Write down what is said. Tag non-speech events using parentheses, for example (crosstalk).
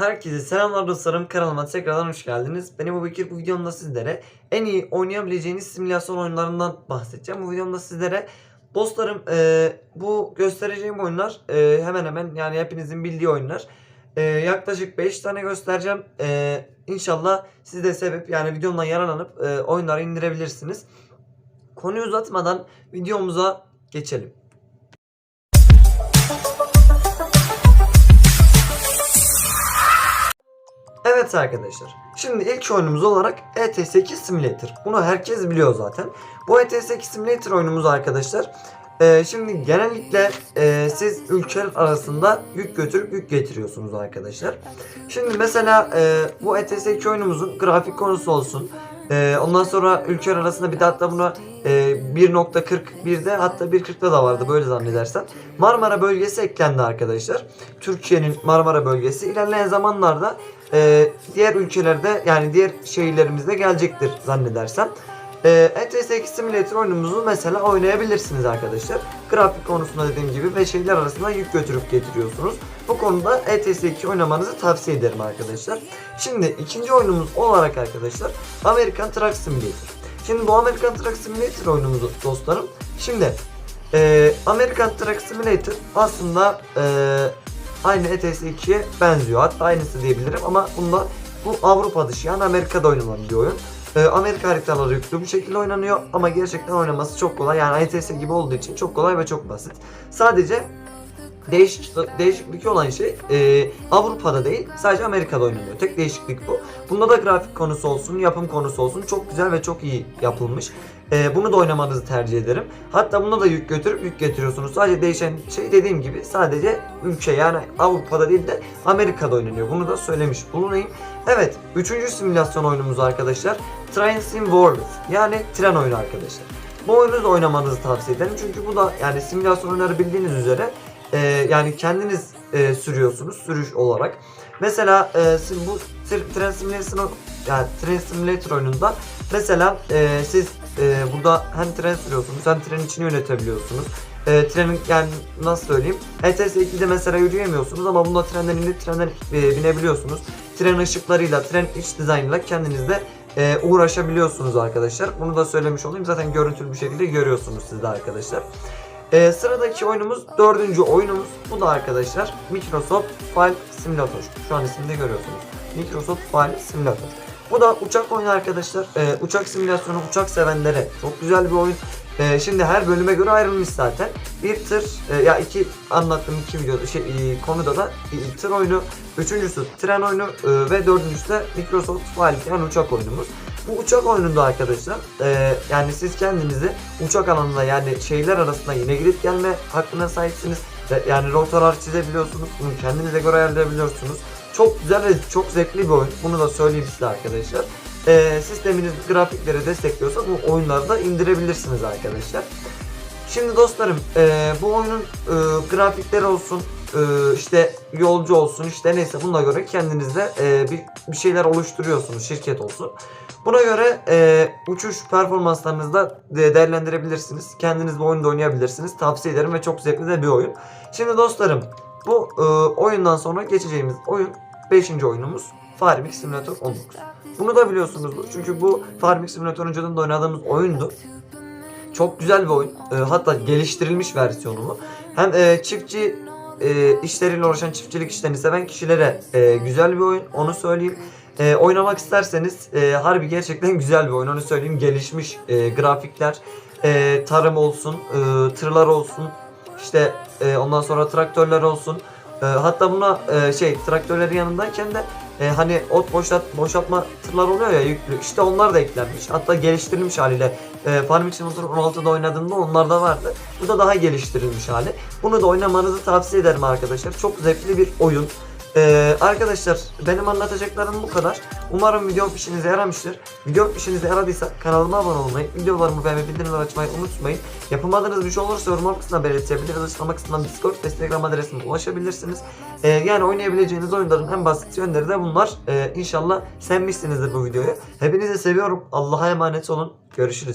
Herkese selamlar dostlarım. Kanalıma tekrardan hoş geldiniz. Benim bu Bekir bu videomda sizlere en iyi oynayabileceğiniz simülasyon oyunlarından bahsedeceğim. Bu videomda sizlere dostlarım e, bu göstereceğim oyunlar e, hemen hemen yani hepinizin bildiği oyunlar. E, yaklaşık 5 tane göstereceğim. E, İnşallah siz de sebep yani videomdan yararlanıp e, oyunları indirebilirsiniz. Konuyu uzatmadan videomuza geçelim. Evet arkadaşlar. Şimdi ilk oyunumuz olarak ET8 Simulator. Bunu herkes biliyor zaten. Bu ET8 Simulator oyunumuz arkadaşlar. e, şimdi genellikle e, siz ülkeler arasında yük götürüp yük getiriyorsunuz arkadaşlar. Şimdi mesela e, bu ET8 oyunumuzun grafik konusu olsun. E, ondan sonra ülkeler arasında bir de hatta buna e, 1.41'de hatta 1.40'da da vardı böyle zannedersem. Marmara bölgesi eklendi arkadaşlar. Türkiye'nin Marmara bölgesi ilerleyen zamanlarda e, diğer ülkelerde yani diğer şehirlerimizde gelecektir zannedersem. E, ETS2 Simulator oyunumuzu mesela oynayabilirsiniz arkadaşlar. Grafik konusunda dediğim gibi ve şehirler arasında yük götürüp getiriyorsunuz. Bu konuda ETS2 oynamanızı tavsiye ederim arkadaşlar. Şimdi ikinci oyunumuz olarak arkadaşlar American Truck Simulator. Şimdi bu American Truck Simulator oyunumuz dostlarım. Şimdi e, American Truck Simulator aslında e, aynı ETS 2'ye benziyor. Hatta aynısı diyebilirim ama bunda bu Avrupa dışı yani Amerika'da oynanan bir oyun. Ee, Amerika haritaları yüklü bir şekilde oynanıyor ama gerçekten oynaması çok kolay. Yani ETS gibi olduğu için çok kolay ve çok basit. Sadece değişik, değişiklik olan şey e, Avrupa'da değil sadece Amerika'da oynanıyor. Tek değişiklik bu. Bunda da grafik konusu olsun, yapım konusu olsun çok güzel ve çok iyi yapılmış. E, bunu da oynamanızı tercih ederim. Hatta bunda da yük götürüp yük getiriyorsunuz. Sadece değişen şey dediğim gibi sadece ülke yani Avrupa'da değil de Amerika'da oynanıyor. Bunu da söylemiş bulunayım. Evet, üçüncü simülasyon oyunumuz arkadaşlar. Train Sim World yani tren oyunu arkadaşlar. Bu oyunu da oynamanızı tavsiye ederim. Çünkü bu da yani simülasyon oyunları bildiğiniz üzere e, yani kendiniz e, sürüyorsunuz sürüş olarak. Mesela e, bu tr- tren simülasyonu yani tren simulator oyununda mesela e, siz e, burada hem tren sürüyorsunuz hem trenin içini yönetebiliyorsunuz. E, trenin yani nasıl söyleyeyim ETS 2'de mesela yürüyemiyorsunuz ama bunda trenden inip trenden e, binebiliyorsunuz. Tren ışıklarıyla, tren iç dizaynıyla kendiniz de e, uğraşabiliyorsunuz arkadaşlar. Bunu da söylemiş olayım. Zaten görüntülü bir şekilde görüyorsunuz siz de arkadaşlar. Ee, sıradaki oyunumuz dördüncü oyunumuz. Bu da arkadaşlar Microsoft Flight Simulator. Şu an ismini de görüyorsunuz. Microsoft Flight Simulator. Bu da uçak oyunu arkadaşlar. Ee, uçak simülasyonu uçak sevenlere çok güzel bir oyun. Ee, şimdi her bölüme göre ayrılmış zaten. Bir tır e, ya iki anlattığım iki video şey e, konuda da e, tır oyunu, üçüncüsü tren oyunu e, ve dördüncüsü de Microsoft Flight yani uçak oyunumuz. Bu uçak oyununda arkadaşlar e, yani siz kendinizi uçak alanında yani şehirler arasında yine gidip gelme hakkına sahipsiniz. Yani rotalar çizebiliyorsunuz. Bunu kendinize göre ayarlayabiliyorsunuz. Çok güzel ve çok zevkli bir oyun. Bunu da söyleyeyim size arkadaşlar. E, sisteminiz grafikleri destekliyorsa bu oyunları da indirebilirsiniz arkadaşlar. Şimdi dostlarım e, bu oyunun e, grafikleri olsun e, işte yolcu olsun işte neyse buna göre kendinizde e, bir, bir şeyler oluşturuyorsunuz şirket olsun. Buna göre e, uçuş performanslarınızı da de- değerlendirebilirsiniz. Kendiniz bu oyunda oynayabilirsiniz. Tavsiye ederim ve çok zevkli de bir oyun. Şimdi dostlarım bu oyundan sonra geçeceğimiz oyun 5. oyunumuz Farming Simulator 19. Bunu da biliyorsunuzdur. Çünkü bu Farming Simulator önceden de oynadığımız oyundu. Çok güzel bir oyun. Hatta geliştirilmiş versiyonu bu. Hem e, çiftçi e, işleriyle uğraşan çiftçilik işlerini seven kişilere e, güzel bir oyun. Onu söyleyeyim. E, oynamak isterseniz e, harbi gerçekten (laughs) güzel bir oyun. Onu söyleyeyim. Gelişmiş e, grafikler, e, tarım olsun, e, tırlar olsun. işte e, ondan sonra traktörler olsun. E, hatta buna e, şey traktörlerin yanındayken de e, hani ot boşalt, boşaltma tırlar oluyor ya yüklü. İşte onlar da eklenmiş. Hatta geliştirilmiş haliyle. E, Farming Simulator 16'da oynadığımda onlar da vardı. Bu da daha geliştirilmiş hali. Bunu da oynamanızı tavsiye ederim arkadaşlar. Çok zevkli bir oyun. Ee, arkadaşlar benim anlatacaklarım bu kadar. Umarım video işinize yaramıştır. Video işinize yaradıysa kanalıma abone olmayı, videolarımı beğenmeyi, bildirimleri açmayı unutmayın. Yapamadığınız bir şey olursa yorum kısmına belirtebilirsiniz. Açıklama kısmından Discord ve Instagram adresime ulaşabilirsiniz. Ee, yani oynayabileceğiniz oyunların en basit yönleri de bunlar. Ee, inşallah sevmişsinizdir bu videoyu. Hepinizi seviyorum. Allah'a emanet olun. Görüşürüz.